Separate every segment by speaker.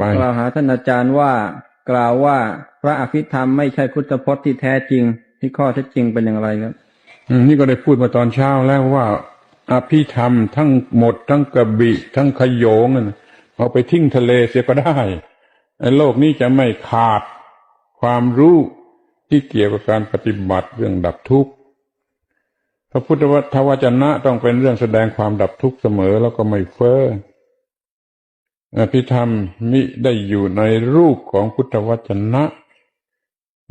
Speaker 1: ไป
Speaker 2: กล่าวหาท่านอาจารย์ว่ากล่าวว่าพระอภิธรรมไม่ใช่พุทธพจน์ที่แท้จริง ที่ข้อเท็จจริงเป็นอย่างไรครับ
Speaker 1: อืมนี่ก็ได้พูดมาตอนเช้าแล้วว่าอภิธรรมทั้งหมดทั้งกระบี่ทั้งขโยงนั่นเอาไปทิ้งทะเลเสียก็ได้ไอ้โลกนี้จะไม่ขาดความรู้ที่เกี่ยวกับการปฏิบัติเรื่องดับทุกข์พระพุทธวจนะต้องเป็นเรื่องแสดงความดับทุกข์เสมอแล้วก็ไม่เฟ้อ อภิธรรมมิได้อยู่ในรูปของพุทธวจนะ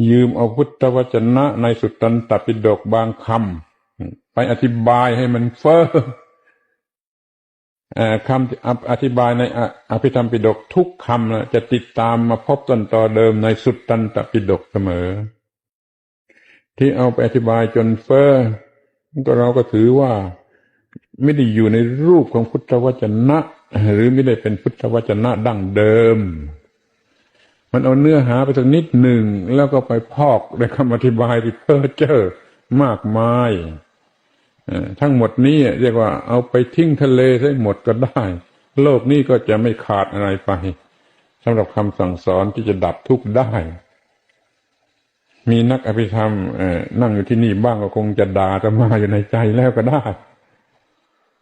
Speaker 1: ยืมเอาพุทธวจนะในสุตตันตปิฎกบางคำไปอธิบายให้มันเฟ้อคำอธิบายในออภิธรรมปิฎกทุกคำนะจะติดตามมาพบต้นต่อเดิมในสุตตันตปิฎกเสมอ ที่เอาไปอธิบายจนเฟ้อก็เราก็ถือว่า ไม่ได้อยู่ในรูปของพุทธวจนะ หรือไม่ได้เป็นพุทธวจนะดั้งเดิม มันเอาเนื้อหาไปสักนิดหนึ่ง แล้วก็ไปพอกด้วยคำอธิบายที่เพ้อเจ้อมากมายทั้งหมดนี้เรียกว่าเอาไปทิ้งทะเลให้หมดก็ได้ โลกนี้ก็จะไม่ขาดอะไรไปสำหรับคำสั่งสอนที่จะดับทุกข์ได้ มีนักอภิธรรมนั่งอยู่ที่นี่บ้างก็คงจะด่าจะมาอยู่ในใจแล้วก็ได้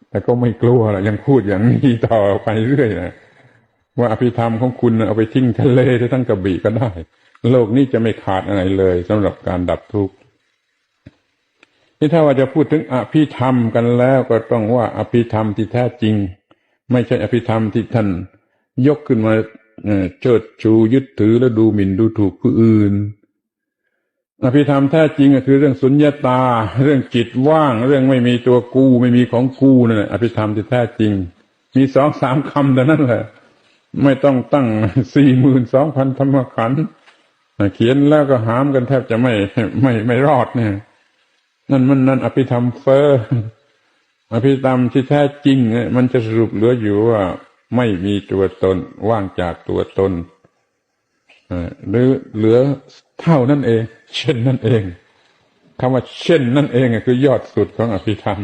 Speaker 1: แต่ก็ไม่กลัวหรอกยังพูดอย่างนี้ต่อไปเรื่อยนะว่าอภิธรรมของคุณเอาไปทิ้งทะเลทั้งกระบี่ก็ได้ โลกนี้จะไม่ขาดอะไรเลยสำหรับการดับทุกข์นี่ถ้าว่าจะพูดถึงอภิธรรมกันแล้วก็ต้องว่าอภิธรรมที่แท้จริง ไม่ใช่อภิธรรมที่ท่านยกขึ้นมาเอ่อเชิดชูยึดถือแล้วดูหมิ่นดูถูกผู้อื่น อภิธรรมแท้จริงก็คือเรื่องสุญญตา เรื่องจิตว่าง เรื่องไม่มีตัวกูไม่มีของกูนั่นแหละอภิธรรมที่แท้จริง มีสองสามคำแต่นั้นแหละไม่ต้องตั้งสี่หมื่นสองพันธรรมขันธ์เขียนแล้วก็หามกันแทบจะไม่ไม่ไม่รอดเนี่ย นั่นมันนั่นอภิธรรมเฟอ้ออภิธรรมที่แท้จริง มันจะสรุปเหลืออยู่ว่า ไม่มีตัวตนว่างจากตัวตน หรือเหลือเท่านั่นเอง เช่นนั่นเองคำว่าเช่นนั่นเองคือยอดสุดของอภิธรรม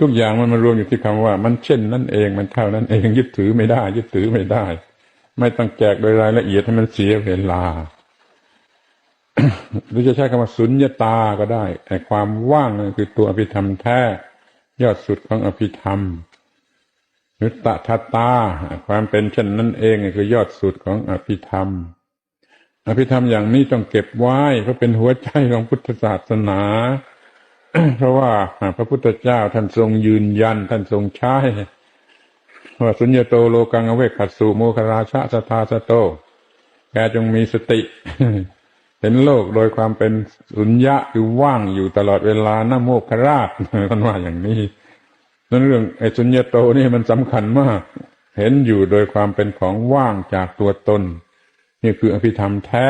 Speaker 1: ทุกอย่างมันมารวมอยู่ที่คำว่า มันเช่นนั่นเอง มันเท่านั้นเอง ยึดถือไม่ได้ ยึดถือไม่ได้ ไม่ต้องแจกโดยรายละเอียดให้มันเสียเวลาหรือจะใช้คำว่าสุญญตาก็ได้แต่ความว่างนั่คือตัวอภิธรรมแท้ ยอดสุดของอภิธรรม หรือตถาตา ความเป็นเช่นนั้นเองคือยอดสุดของอภิธรรม อภิธรรมอย่างนี้ต้องเก็บไว้เพราะเป็นหัวใจของพุทธศาสนา เพราะว่าพระพุทธเจ้าท่านทรงยืนยัน ท่านทรงใช้ว่าสุญญโตโลกังอเวขัสสุโมคราชะสทาสโต แกจงมีสติ เห็นโลกโดยความเป็นสุญญะคือว่างอยู่ตลอดเวลานะโมคราชท่านว่าอย่างนี้ นั้นเรื่องไอ้สุญญโตนี่มันสำคัญมาก เห็นอยู่โดยความเป็นของว่างจากตัวตน นี่คืออภิธรรมแท้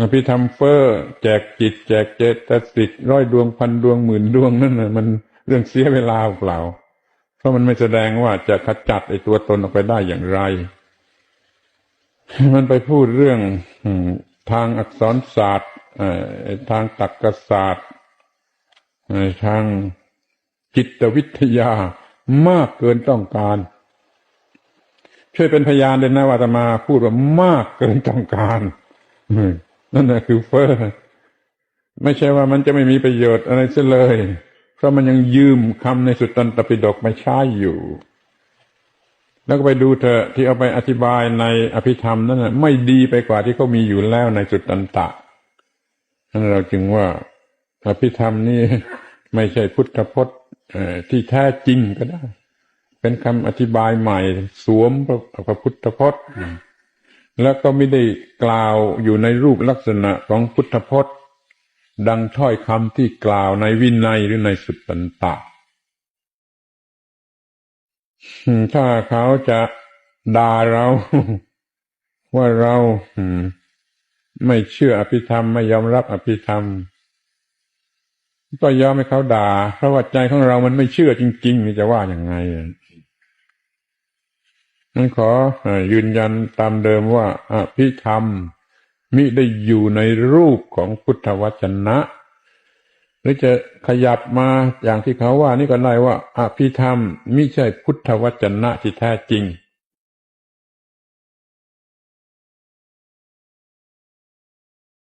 Speaker 1: อภิธรรมเฟอ้อแจกจิต แจกเจตสิกร้อยดวงพันดวงหมื่นดวงนั่นน่ะมันเรื่องเสียเวลาเปล่า เพราะมันไม่แสดงว่าจะขจัดไอ้ตัวตนออกไปได้อย่างไร มันไปพูดเรื่องทางอักษรศาสตร์ทางตรรกศาสตร์ทาง จิตวิทยามากเกินต้องการ ช่วยเป็นพยานเลยนะว่าตมาพูดว่ามากเกินต้องการนั่นแหละคือเฟอ้อไม่ใช่ว่ามันจะไม่มีประโยชน์อะไรเสียเลย เพราะมันยังยืมคำในสุตตันตปิฎกมาใช้อยู่ แล้วก็ไปดูเถอะที่เอาไปอธิบายในอภิธรรมนั่นนะไม่ดีไปกว่าที่เขามีอยู่แล้วในสุตตันตะนั่นเราจึงว่าอภิธรรมนี่ไม่ใช่พุทธพจน์ ที่แท้จริงก็ได้ เป็นคำอธิบายใหม่ สวมพระพระพุทธพจน์ แล้วก็ไม่ได้กล่าวอยู่ในรูปลักษณะของพุทธพจน์ ดังถ้อยคำที่กล่าวในวินัยหรือในสุตตันตะถ้าเขาจะด่าเรา ว่าเราไม่เชื่ออภิธรรมไม่ยอมรับอภิธรรม ก็ยอมให้เขาด่า เพราะว่าใจของเรามันไม่เชื่อจริงๆนี่จะว่าอย่างไงนั้นขออยืนยันตามเดิมว่าอภิธรรมมิได้อยู่ในรูปของพุทธวจนะ หรือจะขยับมาอย่างที่เขาว่านี่ก็ได้ว่าอภิธรรมมิใช่พุทธวจนะที่แท้จริง